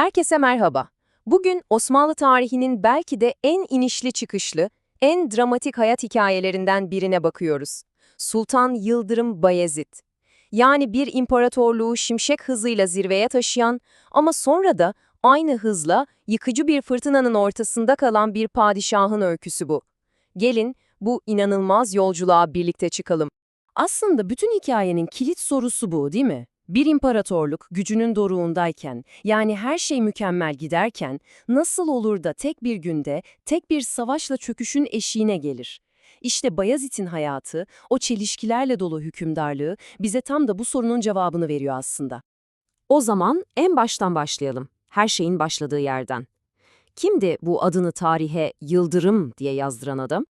Herkese merhaba. Bugün Osmanlı tarihinin belki de en inişli çıkışlı, en dramatik hayat hikayelerinden birine bakıyoruz. Sultan Yıldırım Bayezid. Yani bir imparatorluğu şimşek hızıyla zirveye taşıyan ama sonra da aynı hızla yıkıcı bir fırtınanın ortasında kalan bir padişahın öyküsü bu. Gelin bu inanılmaz yolculuğa birlikte çıkalım. Aslında bütün hikayenin kilit sorusu bu değil mi? Bir imparatorluk gücünün doruğundayken, yani her şey mükemmel giderken, nasıl olur da tek bir günde, tek bir savaşla çöküşün eşiğine gelir? İşte Bayezid'in hayatı, o çelişkilerle dolu hükümdarlığı bize tam da bu sorunun cevabını veriyor aslında. O zaman en baştan başlayalım, her şeyin başladığı yerden. Kimdi bu adını tarihe Yıldırım diye yazdıran adam?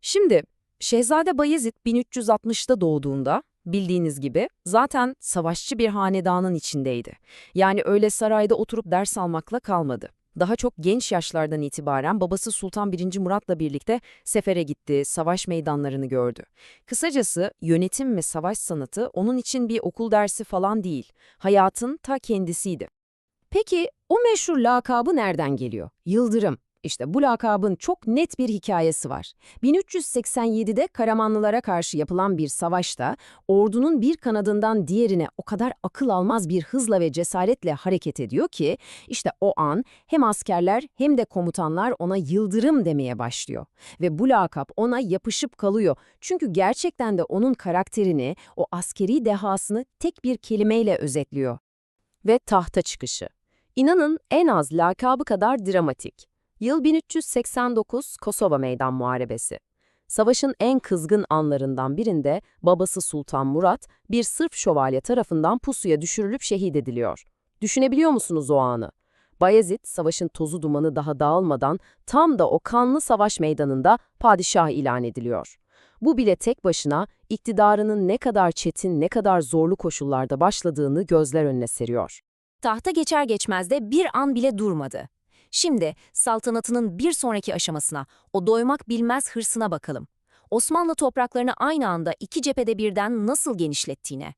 Şimdi, Şehzade Bayezid 1360'da doğduğunda, bildiğiniz gibi, zaten savaşçı bir hanedanın içindeydi. Yani öyle sarayda oturup ders almakla kalmadı. Daha çok genç yaşlardan itibaren babası Sultan 1. Murat'la birlikte sefere gitti, savaş meydanlarını gördü. Kısacası yönetim ve savaş sanatı onun için bir okul dersi falan değil, hayatın ta kendisiydi. Peki o meşhur lakabı nereden geliyor? Yıldırım. İşte bu lakabın çok net bir hikayesi var. 1387'de Karamanlılara karşı yapılan bir savaşta ordunun bir kanadından diğerine o kadar akıl almaz bir hızla ve cesaretle hareket ediyor ki işte o an hem askerler hem de komutanlar ona Yıldırım demeye başlıyor. Ve bu lakap ona yapışıp kalıyor. Çünkü gerçekten de onun karakterini, o askeri dehasını tek bir kelimeyle özetliyor. Ve tahta çıkışı. İnanın en az lakabı kadar dramatik. Yıl 1389 Kosova Meydan Muharebesi. Savaşın en kızgın anlarından birinde babası Sultan Murat bir Sırp şövalye tarafından pusuya düşürülüp şehit ediliyor. Düşünebiliyor musunuz o anı? Bayezid, savaşın tozu dumanı daha dağılmadan tam da o kanlı savaş meydanında padişah ilan ediliyor. Bu bile tek başına iktidarının ne kadar çetin, ne kadar zorlu koşullarda başladığını gözler önüne seriyor. Tahta geçer geçmez de bir an bile durmadı. Şimdi saltanatının bir sonraki aşamasına, o doymak bilmez hırsına bakalım. Osmanlı topraklarını aynı anda iki cephede birden nasıl genişlettiğine.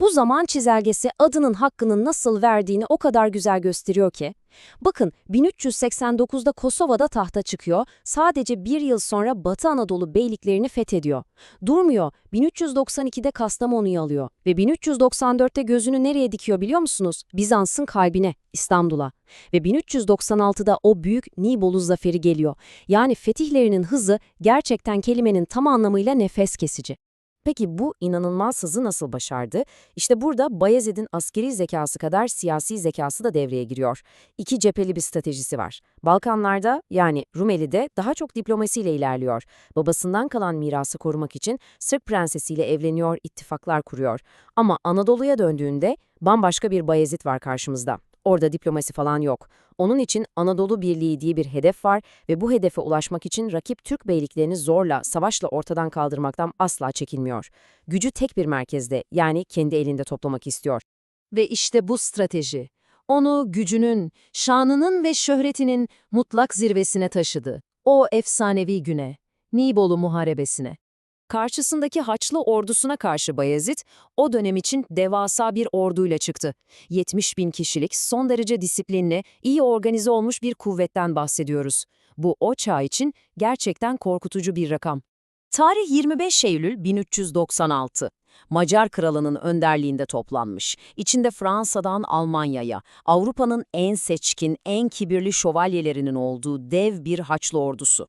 Bu zaman çizelgesi adının hakkını nasıl verdiğini o kadar güzel gösteriyor ki. Bakın 1389'da Kosova'da tahta çıkıyor, sadece bir yıl sonra Batı Anadolu beyliklerini fethediyor. Durmuyor, 1392'de Kastamonu'yu alıyor ve 1394'te gözünü nereye dikiyor biliyor musunuz? Bizans'ın kalbine, İstanbul'a. Ve 1396'da o büyük Nibolu zaferi geliyor. Yani fetihlerinin hızı gerçekten kelimenin tam anlamıyla nefes kesici. Peki bu inanılmaz hızı nasıl başardı? İşte burada Bayezid'in askeri zekası kadar siyasi zekası da devreye giriyor. İki cepheli bir stratejisi var. Balkanlarda yani Rumeli'de daha çok diplomasiyle ilerliyor. Babasından kalan mirası korumak için Sırp prensesiyle evleniyor, ittifaklar kuruyor. Ama Anadolu'ya döndüğünde bambaşka bir Bayezid var karşımızda. Orada diplomasi falan yok. Onun için Anadolu Birliği diye bir hedef var ve bu hedefe ulaşmak için rakip Türk beyliklerini zorla, savaşla ortadan kaldırmaktan asla çekinmiyor. Gücü tek bir merkezde, yani kendi elinde toplamak istiyor. Ve işte bu strateji, onu gücünün, şanının ve şöhretinin mutlak zirvesine taşıdı. O efsanevi güne, Nibolu Muharebesi'ne. Karşısındaki Haçlı ordusuna karşı Bayezid, o dönem için devasa bir orduyla çıktı. 70 bin kişilik, son derece disiplinli, iyi organize olmuş bir kuvvetten bahsediyoruz. Bu o çağ için gerçekten korkutucu bir rakam. Tarih 25 Eylül 1396. Macar kralının önderliğinde toplanmış. İçinde Fransa'dan Almanya'ya, Avrupa'nın en seçkin, en kibirli şövalyelerinin olduğu dev bir Haçlı ordusu.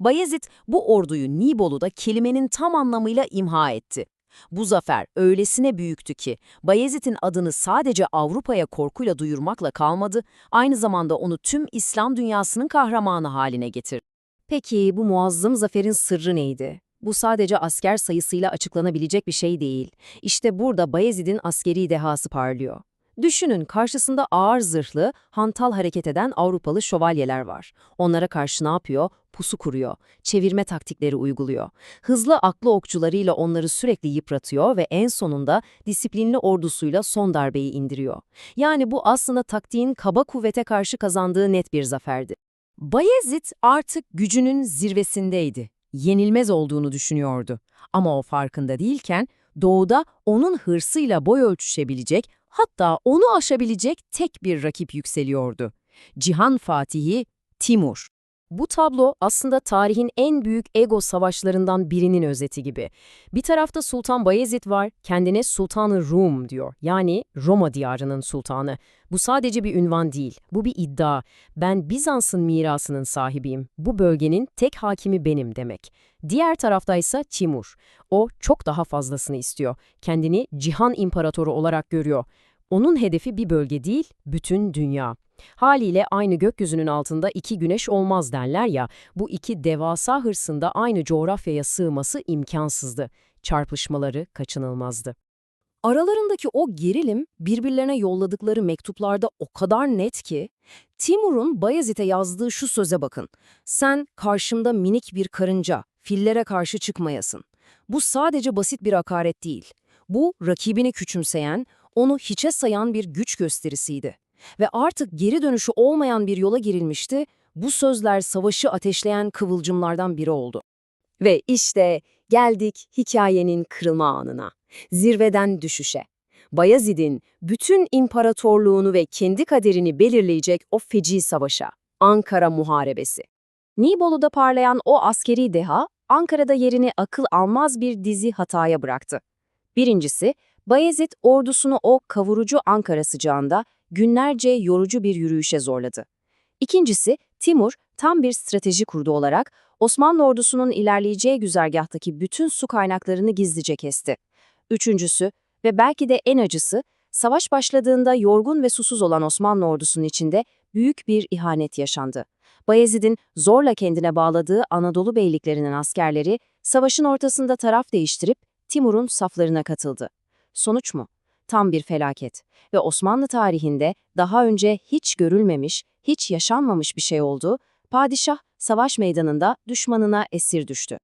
Bayezid bu orduyu Nibolu'da kelimenin tam anlamıyla imha etti. Bu zafer öylesine büyüktü ki Bayezid'in adını sadece Avrupa'ya korkuyla duyurmakla kalmadı, aynı zamanda onu tüm İslam dünyasının kahramanı haline getirdi. Peki bu muazzam zaferin sırrı neydi? Bu sadece asker sayısıyla açıklanabilecek bir şey değil. İşte burada Bayezid'in askeri dehası parlıyor. Düşünün karşısında ağır zırhlı, hantal hareket eden Avrupalı şövalyeler var. Onlara karşı ne yapıyor? Pusu kuruyor, çevirme taktikleri uyguluyor. Hızlı aklı okçularıyla onları sürekli yıpratıyor ve en sonunda disiplinli ordusuyla son darbeyi indiriyor. Yani bu aslında taktiğin kaba kuvvete karşı kazandığı net bir zaferdi. Bayezid artık gücünün zirvesindeydi. Yenilmez olduğunu düşünüyordu. Ama o farkında değilken doğuda onun hırsıyla boy ölçüşebilecek Hatta onu aşabilecek tek bir rakip yükseliyordu. Cihan Fatihi Timur. Bu tablo aslında tarihin en büyük ego savaşlarından birinin özeti gibi. Bir tarafta Sultan Bayezid var, kendine Sultanı Rum diyor. Yani Roma diyarının sultanı. Bu sadece bir ünvan değil, bu bir iddia. Ben Bizans'ın mirasının sahibiyim. Bu bölgenin tek hakimi benim demek. Diğer taraftaysa Timur. O çok daha fazlasını istiyor. Kendini cihan imparatoru olarak görüyor. Onun hedefi bir bölge değil, bütün dünya. Haliyle aynı gökyüzünün altında iki güneş olmaz derler ya, bu iki devasa hırsında aynı coğrafyaya sığması imkansızdı. Çarpışmaları kaçınılmazdı. Aralarındaki o gerilim birbirlerine yolladıkları mektuplarda o kadar net ki, Timur'un Bayezid'e yazdığı şu söze bakın. Sen karşımda minik bir karınca, fillere karşı çıkmayasın. Bu sadece basit bir hakaret değil. Bu rakibini küçümseyen, onu hiçe sayan bir güç gösterisiydi. Ve artık geri dönüşü olmayan bir yola girilmişti, bu sözler savaşı ateşleyen kıvılcımlardan biri oldu. Ve işte geldik hikayenin kırılma anına, zirveden düşüşe. Bayezid'in bütün imparatorluğunu ve kendi kaderini belirleyecek o feci savaşa, Ankara Muharebesi. Nibolu'da parlayan o askeri deha, Ankara'da yerini akıl almaz bir dizi hataya bıraktı. Birincisi, Bayezid ordusunu o kavurucu Ankara sıcağında günlerce yorucu bir yürüyüşe zorladı. İkincisi, Timur tam bir strateji kurdu olarak Osmanlı ordusunun ilerleyeceği güzergahtaki bütün su kaynaklarını gizlice kesti. Üçüncüsü ve belki de en acısı, savaş başladığında yorgun ve susuz olan Osmanlı ordusunun içinde büyük bir ihanet yaşandı. Bayezid'in zorla kendine bağladığı Anadolu beyliklerinin askerleri savaşın ortasında taraf değiştirip Timur'un saflarına katıldı. Sonuç mu? Tam bir felaket ve Osmanlı tarihinde daha önce hiç görülmemiş, hiç yaşanmamış bir şey oldu. Padişah savaş meydanında düşmanına esir düştü.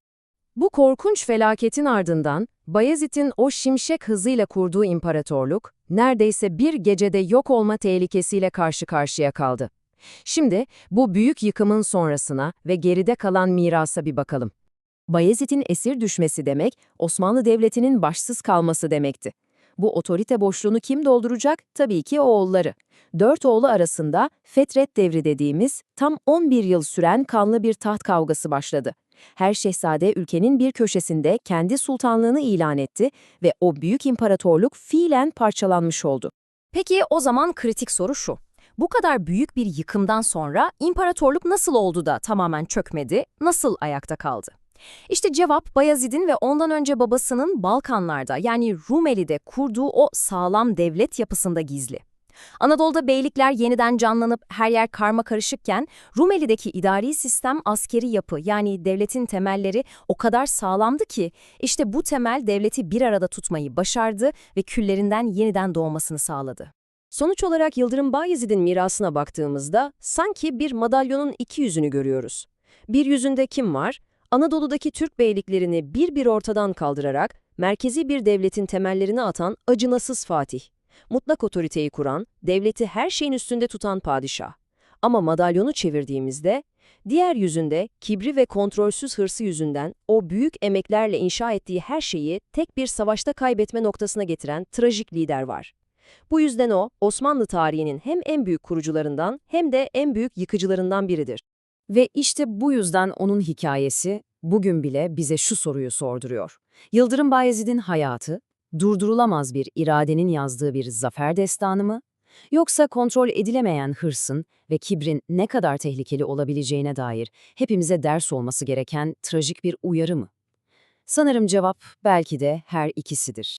Bu korkunç felaketin ardından Bayezid'in o şimşek hızıyla kurduğu imparatorluk neredeyse bir gecede yok olma tehlikesiyle karşı karşıya kaldı. Şimdi bu büyük yıkımın sonrasına ve geride kalan mirasa bir bakalım. Bayezid'in esir düşmesi demek Osmanlı Devleti'nin başsız kalması demekti. Bu otorite boşluğunu kim dolduracak? Tabii ki oğulları. Dört oğlu arasında Fetret devri dediğimiz tam 11 yıl süren kanlı bir taht kavgası başladı. Her şehzade ülkenin bir köşesinde kendi sultanlığını ilan etti ve o büyük imparatorluk fiilen parçalanmış oldu. Peki o zaman kritik soru şu. Bu kadar büyük bir yıkımdan sonra imparatorluk nasıl oldu da tamamen çökmedi, nasıl ayakta kaldı? İşte cevap Bayezid'in ve ondan önce babasının Balkanlarda yani Rumeli'de kurduğu o sağlam devlet yapısında gizli. Anadolu'da beylikler yeniden canlanıp her yer karma karışıkken Rumeli'deki idari sistem askeri yapı yani devletin temelleri o kadar sağlamdı ki işte bu temel devleti bir arada tutmayı başardı ve küllerinden yeniden doğmasını sağladı. Sonuç olarak Yıldırım Bayezid'in mirasına baktığımızda sanki bir madalyonun iki yüzünü görüyoruz. Bir yüzünde kim var? Anadolu'daki Türk beyliklerini bir bir ortadan kaldırarak merkezi bir devletin temellerini atan acınasız Fatih. Mutlak otoriteyi kuran, devleti her şeyin üstünde tutan padişah. Ama madalyonu çevirdiğimizde, diğer yüzünde kibri ve kontrolsüz hırsı yüzünden o büyük emeklerle inşa ettiği her şeyi tek bir savaşta kaybetme noktasına getiren trajik lider var. Bu yüzden o, Osmanlı tarihinin hem en büyük kurucularından hem de en büyük yıkıcılarından biridir. Ve işte bu yüzden onun hikayesi bugün bile bize şu soruyu sorduruyor. Yıldırım Bayezid'in hayatı, durdurulamaz bir iradenin yazdığı bir zafer destanı mı? Yoksa kontrol edilemeyen hırsın ve kibrin ne kadar tehlikeli olabileceğine dair hepimize ders olması gereken trajik bir uyarı mı? Sanırım cevap belki de her ikisidir.